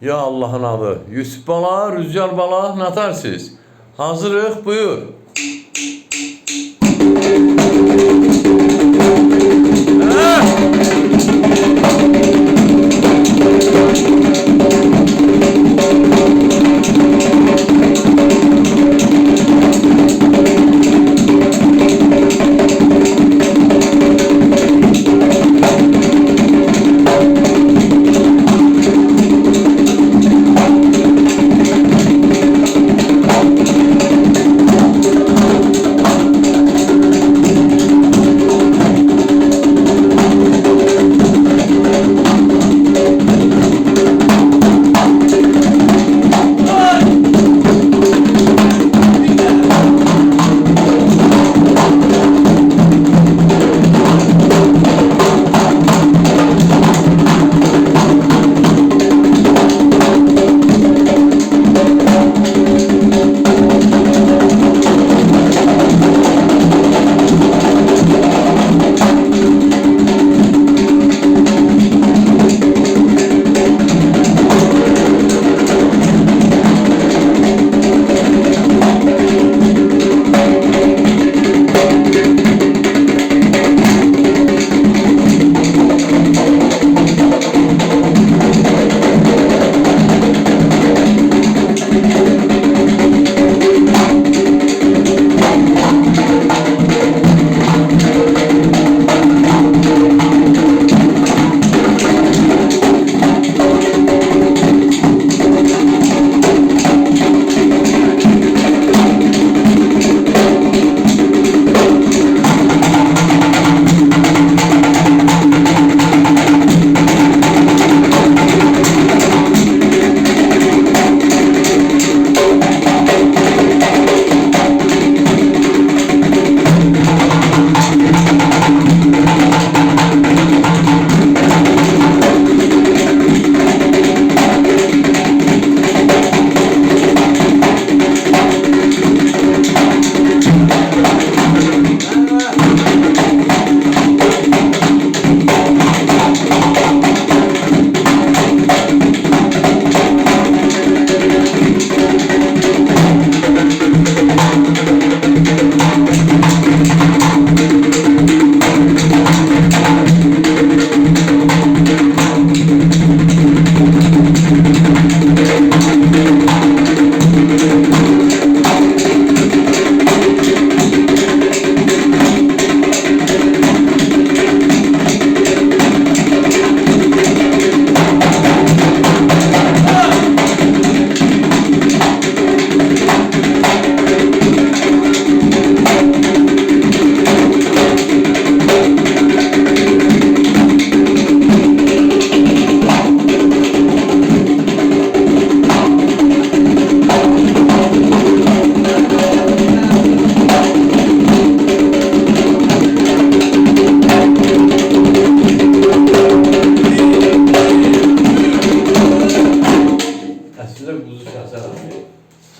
Ya Allah'ın adı. Yusuf bala, Rüzgar bala, natarsız. Hazırıq, buyur.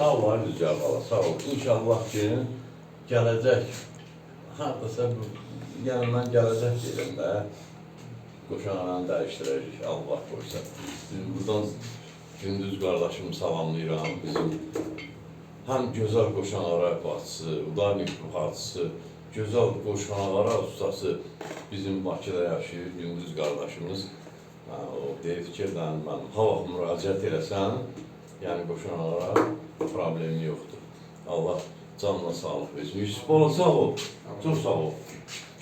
Sağ ol, Rüzgar bala, sağ ol. İnşallah ki, gələcək, hardasa mən gələcək deyirəm də, qoşanlarını dəyişdirəcək, Allah qoysa. Buradan Gündüz qardaşımı salamlayıram, bizim həm gözəl qoşanlara başçısı, Udarnik mühafizçisi, gözəl qoşanlara ustası bizim Bakıda yaşayır, Gündüz qardaşımız. O deyir ki, mən, mən ha vaxt müraciət eləsən, yəni qoşanlara problemi yoxdur. Allah canına sağlıq versin. Yusuf bala sağ ol, çox sağ ol.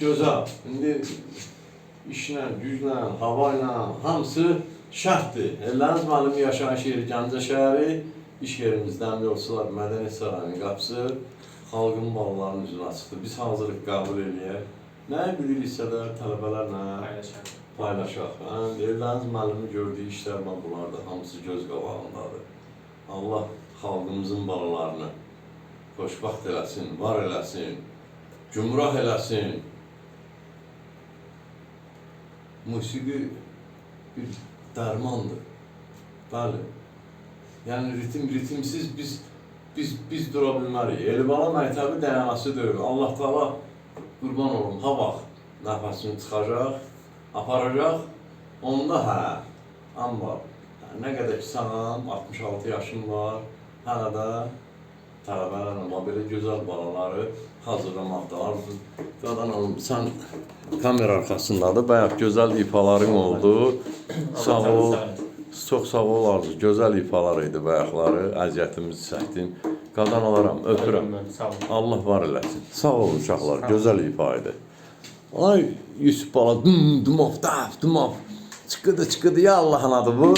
Gözəl, indi işlə, güclə, hava ilə hamısı şərtdir. Elləniz mənim yaşayış yeri Gəncə şəhəri, iş yerimiz Dəmir Yolçular Mədəniyyət Sarayının qapısı, xalqın balalarının üzünə açıqdır. Biz hazırlıq qəbul eləyək. Nə biliriksə də tələbələrlə Paylaşalım. paylaşaq. Hə, Evləriniz müəllimi gördüyü işlər bunlar da hamısı göz qabağındadır. Allah xalqımızın balalarını xoşbaxt eləsin, var eləsin, gümrah eləsin. Musiqi bir dərmandır. Bəli. Yəni ritim ritimsiz biz biz biz dura bilmərik. Elibala məktəbi dayanasıdır. Allah Taala qurban olum. Ha vaxt nəfəsini çıxacaq, aparacaq. Onda hə, amma Nə qədər ki sağam, 66 yaşım var. Hələ də tələbələrlə belə gözəl balaları hazırlamaqdalar. Qadan alım, sən kamera arxasındadır. Bayaq gözəl ifaların oldu. Sağ ol. Çox sağ ol Arzu. Gözəl ifalar idi bayaqları. Əziyyətimizi çəkdin. Qadan alaram, öpürəm. Allah var eləsin. Sağ olun uşaqlar. Gözəl ifa idi. Ay Yusuf bala, dum dum of, daf, dum of. Çıxıdı, çıxıdı ya Allahın adı bu.